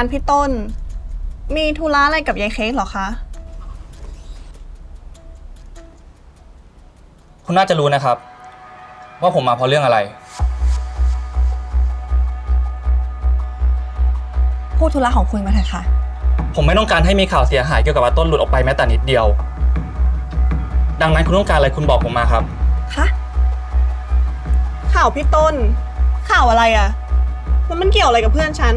การพี่ต้น มีธุระอะไรกับยายเค้กเหรอคะ คุณน่าจะรู้นะครับ ว่าผมมาเพราะเรื่องอะไร พูดธุระของคุณมาเถอะค่ะ ผมไม่ต้องการให้มีข่าวเสียหายเกี่ยวกับอาต้นหลุดออกไปแม้แต่นิดเดียว ดังนั้นคุณต้องการอะไรคุณบอกผมมาครับ คะข่าวพี่ต้น ข่าวอะไรอะ่ะแล้วมันเกี่ยวอะไรกับเพื่อนฉัน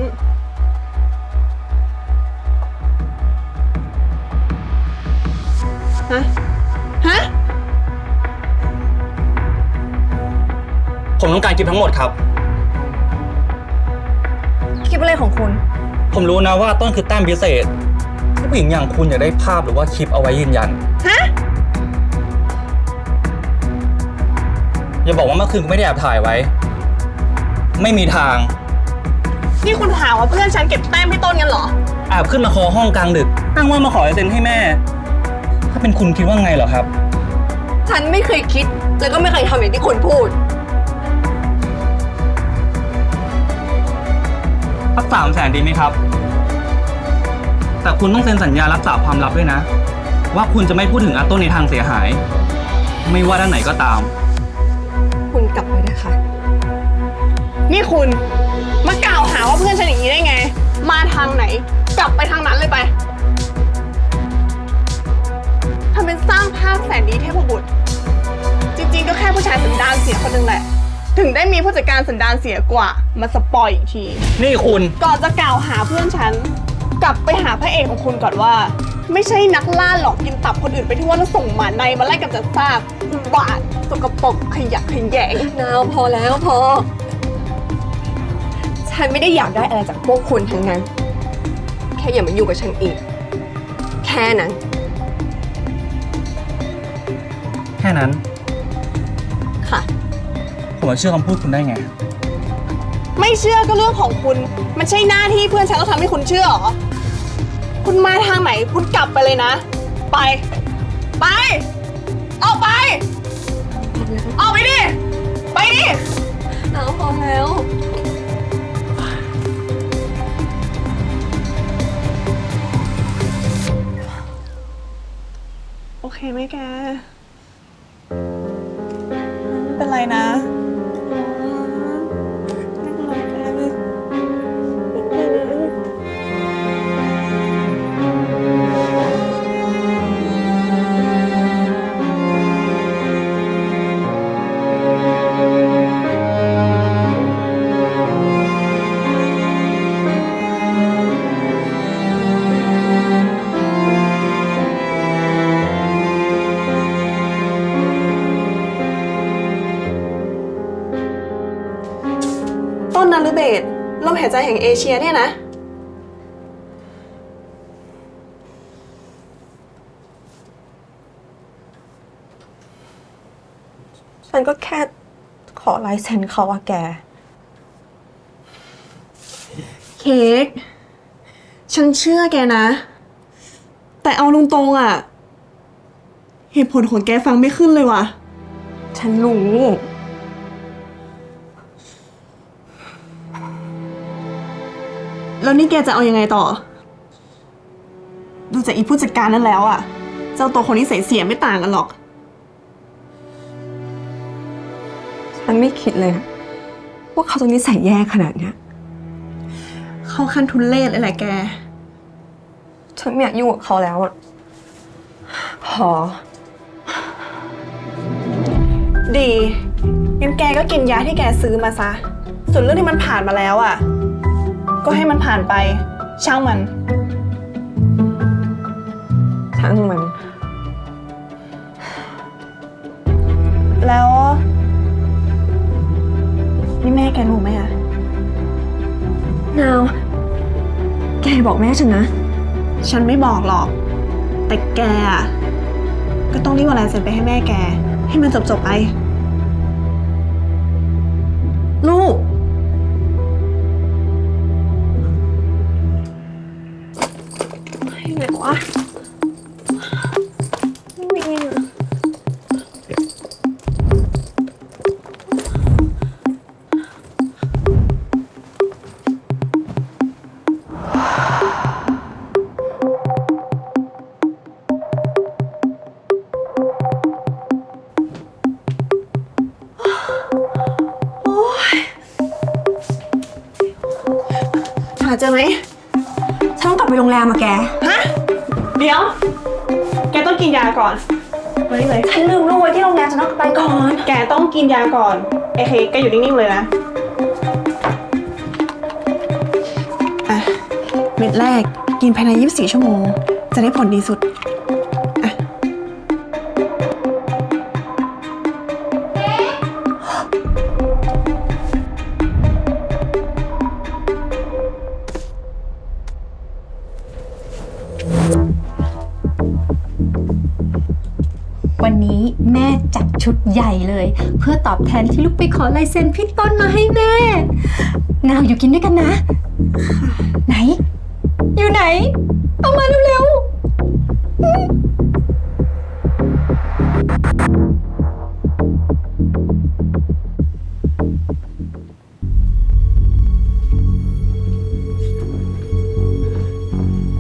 ต้องการคลิปทั้งหมดครับ คลิปอะไรของคุณ ผมรู้นะว่าต้นคือแต้มพิเศษที่ผู้หญิงอย่างคุณอยากได้ภาพหรือว่าคลิปเอาไว้ยืนยัน ฮะ อย่าบอกว่าเมื่อคืนคุณไม่ได้แอบถ่ายไว้ ไม่มีทาง นี่คุณหาว่าเพื่อนฉันเก็บแต้มพี่ต้นกันเหรอ แอบขึ้นมาคอห้องกลางดึกอ้างว่ามาขอลายเซ็นให้แม่ ถ้าเป็นคุณคิดว่าไงเหรอครับ ฉันไม่เคยคิด แล้วก็ไม่เคยทำอย่างที่คุณพูด สามแสนดีไหมครับ แต่คุณต้องเซ็นสัญญารักษาความลับด้วยนะ ว่าคุณจะไม่พูดถึงอาต้นในทางเสียหาย ไม่ว่าด้านไหนก็ตาม คุณกลับไปนะคะ นี่คุณ มากล่าวหาว่าเพื่อนฉันอย่างนี้ได้ไง มาทางไหน กลับไปทางนั้นเลยไปทำเป็นสร้างภาพแสนดีเทพบุตร จริงๆ ก็แค่ผู้ชายสันดานเสียคนหนึงแหละ ถึงได้มีผู้จัดการสันดานเสียกว่า มาสปอยอีกที นี่คุณก่อนจะกล่าวหาเพื่อนฉัน กลับไปหาพระเอกของคุณก่อนว่า ไม่ใช่นักล่าหลอกกินตับคนอื่นไปทั่วแล้วส่งหมาในมาไล่กับจัดซากอุบาทสกปรกขยะแขยง นาวพอแล้วพอ ฉันไม่ได้อยากได้อะไรจากพวกคุณทั้งนั้น แค่อย่ามาอยู่งกับฉันอีก แค่นั้น แค่นั้นค่ะ ผมจะเชื่อคำพูดคุณได้ไง ไม่เชื่อก็เรื่องของคุณ มันใช่หน้าที่เพื่อนฉันต้องทำให้คุณเชื่อเหรอ คุณมาทางไหนคุณกลับไปเลยนะ ไป ไปออกไปออกไปดิ ไปดินาวพอแล้ว โอเคไหมแก ไม่เป็นไรนะ หายใจแห่งเอเชียเนี่ยนะ ฉันก็แค่ขอลายเซ็นเขาอะแก เค้ก ฉันเชื่อแกนะ แต่เอาตรงๆอะเหตุผลของแกฟังไม่ขึ้นเลยว่ะ ฉันรู้ แล้วนี่แกจะเอายังไงต่อ ดูจากอีผู้จัดการนั้นแล้วอะเจ้าตัวคนนี้ใส่เสียไม่ต่างกันหรอกฉันไม่คิดเลยนะว่าเขาจะนิสัยแย่ขนาดเนี้ย เข้าขั้นทุนเลศเลยแหละแก ฉันไม่อยากยุ่งกับเขาแล้วอะพอ ดีงั้นแกก็กินยาที่แกซื้อมาซะ ส่วนเรื่องที่มันผ่านมาแล้วอะ ก็ให้มันผ่านไป ช่างมัน ช่างมัน แล้ว นี่แม่แกรู้ไหมอะนาว แกบอกแม่ฉันนะ ฉันไม่บอกหรอก แต่แกอะก็ต้องรีบเอาลายเซ็นไปให้แม่แก ให้มันจบๆไป ลูก เจอไหมฉันต้องกลับไปโรงแรมอะแก ฮะ เดี๋ยว แกต้องกินยาก่อนมานี่เลย ฉันลืมลูกไว้ที่โรงแรมฉันต้องไปก่อน แกต้องกินยาก่อนไอเคแกอยู่นิ่งๆเลยนะอะเม็ดแรกกินภายใน 24 ชั่วโมง จะได้ผลดีสุด นนี้แม่จัดชุดใหญ่เลย เพื่อตอบแทนที่ลูกไปขอลายเซ็นพี่ต้นมาให้แม่ นาวอยู่กินด้วยกันนะ ไหน อยู่ไหน เอามาเร็ว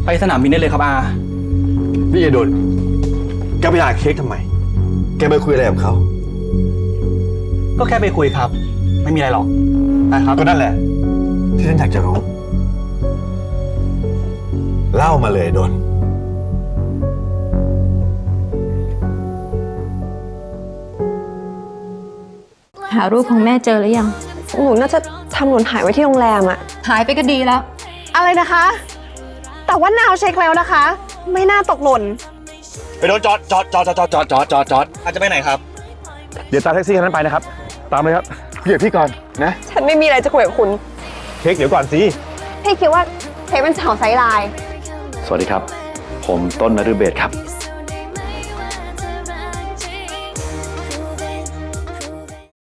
ไปสนามบินได้เลยครับอา นี่ไอ้ดนแกไปหาเค้กทำไม แกไปคุยอะไรกับเขาก็แค่ไปคุยครับ ไม่มีอะไรหรอกนะครับ ก็นั่นแหละ ที่ฉันอยากจะรู้ เล่ามาเลยไอ้ดนๆหารูปของแม่เจอหรือยัง หนูน่าจะทำหล่นหายไว้ที่โรงแรมอะหายไปก็ดีแล้ว อะไรนะคะ แต่ว่านาวเช็คแล้วนะคะ ไม่น่าตกหล่น ไอ้ดนจอดจอดจอดจอดจอดจอดจอดจอดอาจจะไปไหนครับ เดี๋ยวตามแท็กซี่คันนั้นไปนะครับ ตามเลยครับพี่เดี๋ยวพี่ก่อนนะ ฉันไม่มีอะไรจะคุยกับคุณ เค้กเดี๋ยวก่อนสิ พี่คิดว่าเค้กเป็นสาวไซส์ไลน์ สวัสดีครับ ผมต้นนฤเบศครับส